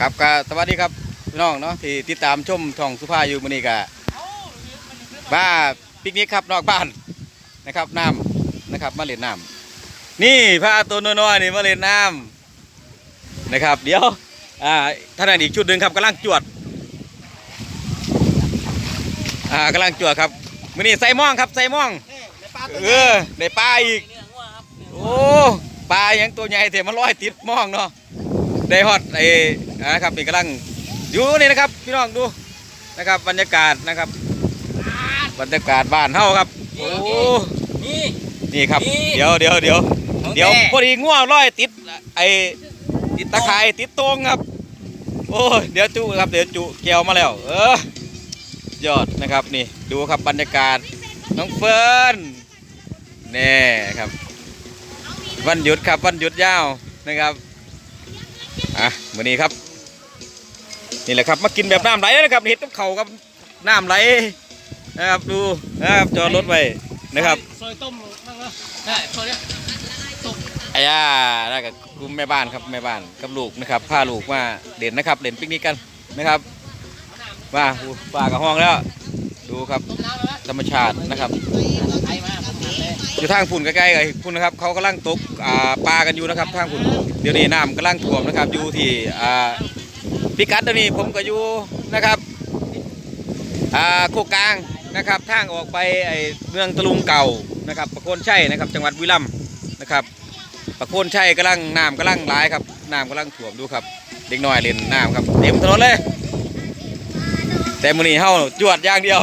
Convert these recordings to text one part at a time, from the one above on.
ครับก็สวัสดีครับพี่น้องเนาะที่ติดตามชมช่องสุภาอยู่มื้อนี้ก็มาปิกนิกครับนอกบ้านนะครับน้ำนะครับมาเล่นน้ำนี่พาตัวน้อยๆนี่มาเล่นน้ำนะครับ เดี๋ยวอ่าท่านนั้นอีกชุดหนึ่งครับกำลังจวดอ่ากำลังจวดครับมื้อนี้ใส่หม่องครับใส่หม่องเออได้ปลาอีกโอ้ปลายังตัวใหญ่เถอะมันลอยติดหม่องเนาะ ได้ฮอตไอ้นะครับนี่กำลังอยู่นี่นะครับพี่น้องดูนะครับ บรรยากาศนะครับ บรรยากาศบ้านเฮาครับโอ้นี่นี่ครับนี่เดี๋ยวเดี๋ยวเดี๋ยวของเดี๋ยวแท้พอดีง่วงร้อยติดไอ้ติดตะไคร้ติดตรงครับ โอ้ยเดี๋ยวจุครับเดี๋ยวจุเกี่ยวมาแล้ว เออยอดนะครับนี่ดูครับบรรยากาศน้องเฟิร์นนี่ครับ วันหยุดครับวันหยุดยาวนะครับ อะมื้อนี้ครับ นี่แหละครับมากินแบบน้ำไหลนะครับเห็ดกับเขาวกับน้ำไหลนะครับดูนะครับจอดรถไว้นะครับซอยต้มนั่งเนาะได้ซอยเนี้ยอาย่าแล้วกับกลุ่มแม่บ้านครับแม่บ้านกับลูกนะครับพาลูกมาเด่นนะครับเด่นปิกนิกกันนะครับมาอู้ปลากระห้องแล้ว ดูครับต้มน้ำเลยนะธรรมชาตินะครับ อยู่ทางฝุ่นใกล้ๆกับพุ่นนะครับเขากำลังตกปลากันอยู่นะครับทางฝุ่นเดี๋ยวนี้น้ำกำลังท่วมนะครับ อยู่ที่พิกัดเดี๋ยวนี้ผมก็อยู่นะครับอ่าโคกกลางนะครับทางออกไปไอ้เมืองตะลุงเก่านะครับประโคนชัยนะครับ จังหวัดบุรีรัมนะครับประโคนชัยกำลังน้ำกำลังร้ายครับน้ำกำลังท่วมดูครับเด็กน้อยเล่นน้ำครับเต็มถนนเลย แต่มือนี้เฮาจวดอย่างเดียว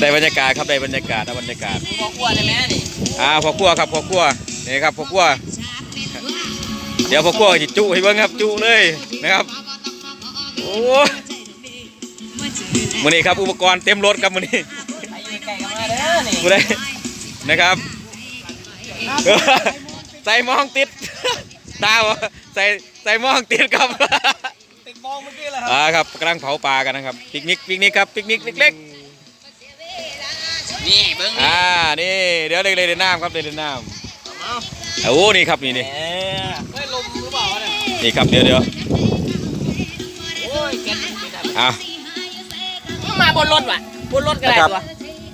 ได้บรรยากาศครับได้บรรยากาศได้บรรยากาศบอกอ้วนเลยแม่นี่อ่าพ่อครัวครับพ่อครัวนี่ครับพ่อครัวเดี๋ยวพ่อครัวจะจุให้เบิ่งครับจุเลยนะครับโอ้มื้อนี้ครับอุปกรณ์เต็มรถครับมื้อนี้ไอ้ยืนไก่กันมาเด้อนี่มื้อนี้นะครับเออใส่หมองติดตาวะใส่ใส่หมองติดครับติดมองเมื่อกี้เหรอครับอ่าครับกำลังเผาปลากันนะครับปิกนิกปิกนิกครับปิกนิกเล็ก นี่เบิ้งๆนี่อ่านี่เดี๋ยวเด็กๆเล่นน้ำครับเด็กๆเล่นน้เอาำโอ้นี่ครับนี่นี่เอ๊ะเฮ้ยลมหรือเปล่าวะเนี่ยนี่ครับเดี๋ยวเดี๋ยวโอ้ยแกนไม่ได้อะมาบนรถว่ะบนรถก็ได้นะครับ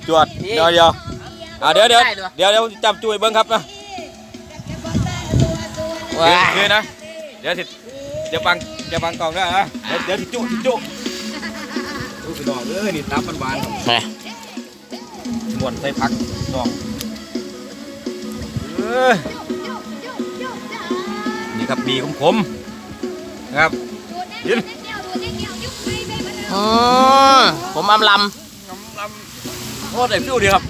ตัวจวดเดี๋ยวเดี๋ยวอ่าเดี๋ยวเดี๋ยวได้ด้วยเดี๋ยวเดี๋ยวจำจุยเบิ้งครับนะคือว้าคือนะเดี๋ยวสิเดี๋ยวฟังเดี๋ยวฟังกล่องด้วยนะเดี๋ยวเดี๋ยวสิจุสิจุดูสิดอกเอ้ยนี่ตับมันหวานครับ ต่วนใส่ผักดอกเอ้ยนี่ครับมีของผมนะครับยินอ๋อผมอำลำโอ้ได้ฟิวดีครับ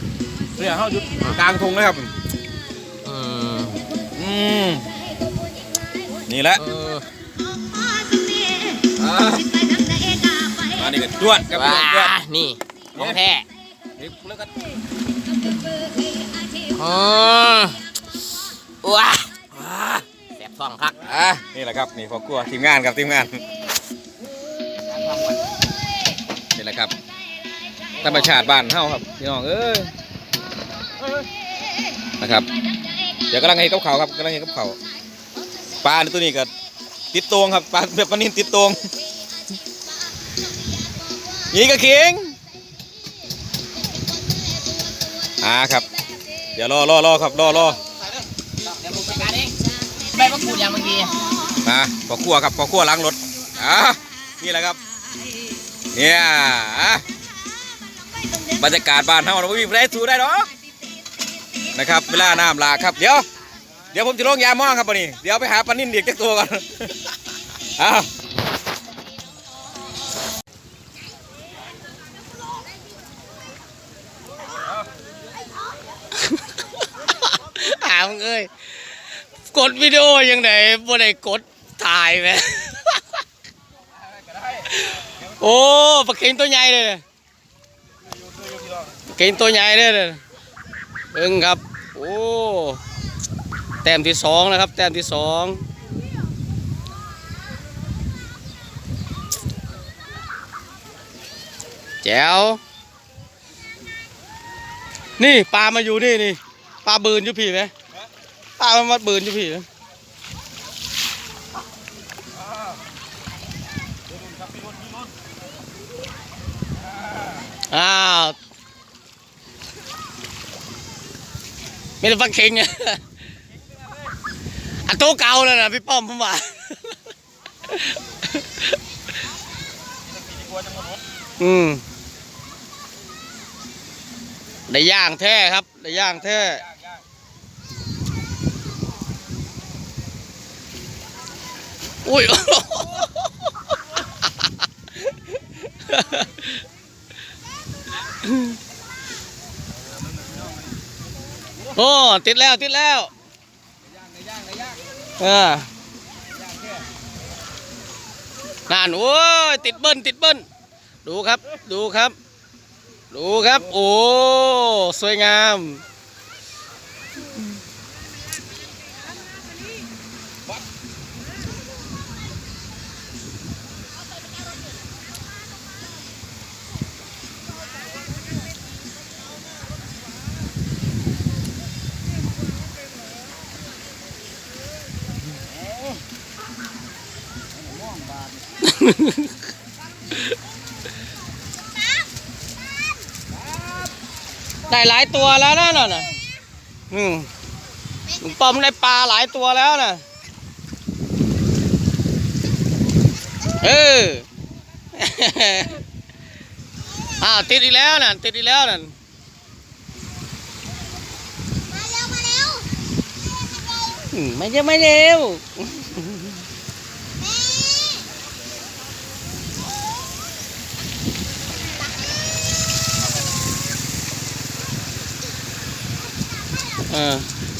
เนี่ยเขาอยู่กลางทงเลยครับอืมอืมนี่แหละอออ่ามานี่กันจวดครับว้าจวดนี่ของแท้แล้วก็ อ๋อว้าอ่าแสบท้องคักอะนี่แหละครับนี่พอครัวทีมงานครับทีมงานนี่แหละครับธรรมชาติบ้านเฮาครับพี่น้องเอ้ยนะครับเดี๋ยวกำลังให้กับเขาครับกำลังให้กับเขาปลาในตัวนี้ก็ติดตวงครับปลาแบบปลานิ่ติดตวงนี่ก็เคียงอ่าครับ ดี๋ยวรอรอรอครับรอรอเดี๋ยวผมจัดการเองใบมะกรูดอย่างเมื่อกี้มาพอครัวครับพอครัวล้างรถอ่านี่แหละครับเนี่ยอะบรรยากาศบ้านเฮาเราไม่มีใครสู้ได้หรอกนะครับเวลาน้ำหลากครับเดี๋ยวเดี๋ยวผมจะลงยามองครับวันนี้เดี๋ยวไปหาปลานิ่นเด็กจักตัวก่อนอ้าว ดวิดีโอยังไงบ่ได้กดถ่ายไหมโอ้ปลาเค็งตัวใหญ่เลยปลาเค็งตัวใหญ่เลยเนี่ยเบิ่งครับ โอ้ แต้มที่สองนะครับ แต้มที่สองแจ๋วนี่ปลามาอยู่นี่นี่ปลาบืนอยู่พี่ไหม้ามันมัดบืนอยู่พี่อ้าวไม่ได้ฟังเข่งอะอันโเก่าแล้วนะพี่ป้อมผมว่าอืมได้ย่างแท้ครับ ได้ย่างแท้ อุ้ยโอ้ติดแล้วติดแล้วเออนั่นโอ้ยติดเบิ้ลติดเบิ้ลดูครับ ดูครับ ดูครับ โอ้ สวยงาม ได้หลายตัวแล้วนะน่ะน่ะอืมลุงป้อมได้ปลาหลายตัวแล้วนะเอออ้าวติดอีกแล้วน่ะติดอีกแล้วน่ะมาเร็วมาเร็วอืมไม่จะไม่เร็ว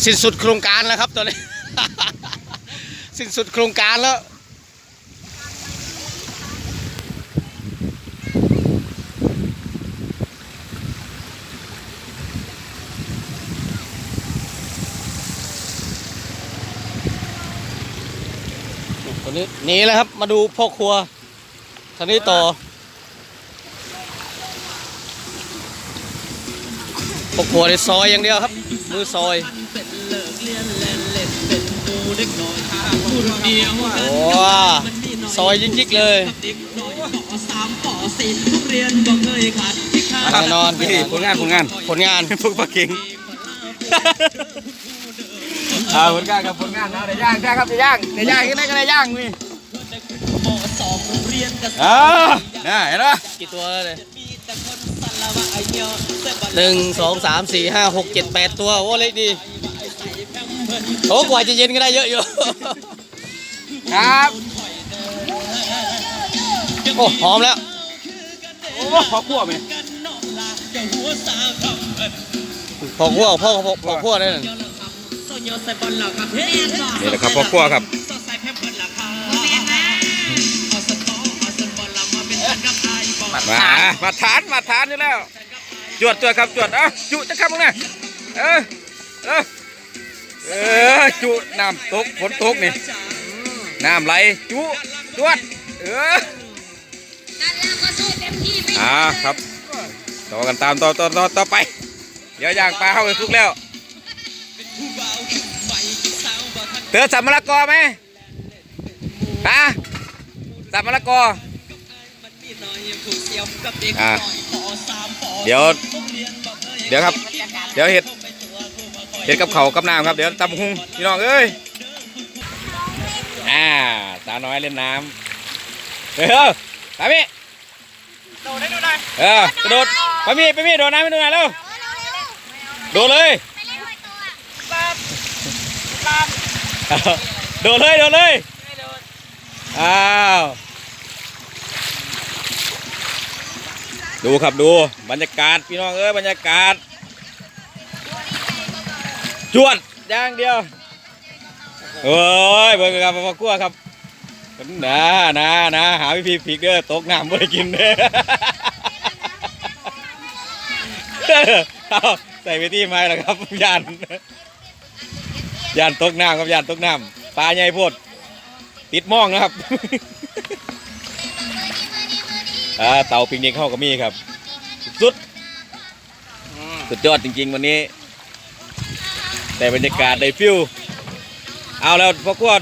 สิ้นสุดโครงการแล้วครับตอนนี้ สิ้นสุดโครงการแล้วตอนนี้หนีแล้วครับมาดูพ่อครัวทางนี้ต่อพ่อครัวในซอยอย่างเดียวครับ มือซอยโอ้ซอยยิกๆเลยแน่นอนนี่ผลงานผลงานผลงานพวกปลาเก่งอ่าผลงานครับผลงานนะได้ย่างได้ครับได้ย่างได้ย่างที่ไหนก็ได้ย่างนี่อ่าน่าเห็นปะกี่ตัวเลย หนึ่งสองสามสี่ห้าหกเจ็ดแปดตัวโอ้เล็กดีโอ้กว่าจะเย็นก็ได้เยอะอยู่ครับ โอ้หอมแล้ว โอ้ขอคั่วไหมพอคั่วพ่อพอพอคั่วได้นั่นนี่แหละครับพ่อคั่วครับ มามาทานมาทานอยู่แล้ว จวดจวดครับจวดเอะจุจะครับพวกนี้เออเออเออจุน้ำตกฝนตกนี่น้ำไหลจุจวดเออนั่นแหละก็สู้เต็มที่ไม่อ่าครับต่อกันตามต่อต่อต่อต่อไป เดี๋ยวย่างปลาเข้าไปทุกแล้วเตือสับมะละกอไหมฮะสับมะละกอ อ่าเดี๋ยว เดี๋ยวครับ เดี๋ยวเห็ดเห็ดกับเขาวกับน้ำครับ เดี๋ยวตำหุงพี่น้องเอ้ยอ่าตาน้อยเล่นน้ำเฮ้ยเฮ้ยตามี่เออกระโดดไปมีไปมีโดดน้ำไปดูหน่อยเร็วเออเร็วเร็วโดดเลยไปเล่นด้วยตัวโดดเลยโดดเลยอ้าว ดูครับดูบรรยากาศพี่น้องเอ้ยบรรยากาศ จวดย่างเดียวเอ้ยเบิ่งครับพ่อครัวครับนะนะนะหาพี่พีผิกเด้อตกน้ำไม่ได้กินเด้อใส่ไปที่ไม้แล้วครับยานยานตกน้ำครับยานตกน้ำปลาใหญ่พดติดม่องนะครับ เตาปิงเด็กเข้ากับมีครับ สุดสุดยอดจริง ๆ วันนี้ แต่บรรยากาศได้ฟิลเอาแล้วพวกกวด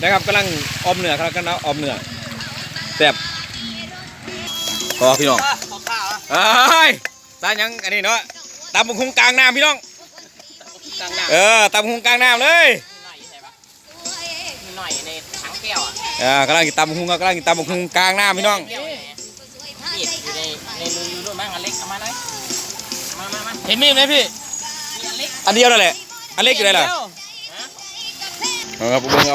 นะครับกำลังอมเหนือครับกำลังอมเหนือแซ่บพอพี่น้องเอ้ยตายังอันนี้เนาะตำบุคงกลางน้ำพี่น้องเออตำหุงกลางน้ำเลยหน่อยในถังแก้วอะอ่ากำลังกินตำหุงกำลังกิตำหุงกลางน้ำพี่น้อง เห็นมีดไหมพี่ อันเดียวนั่นแหละ อันเล็กอยู่ไหนล่ะครับผม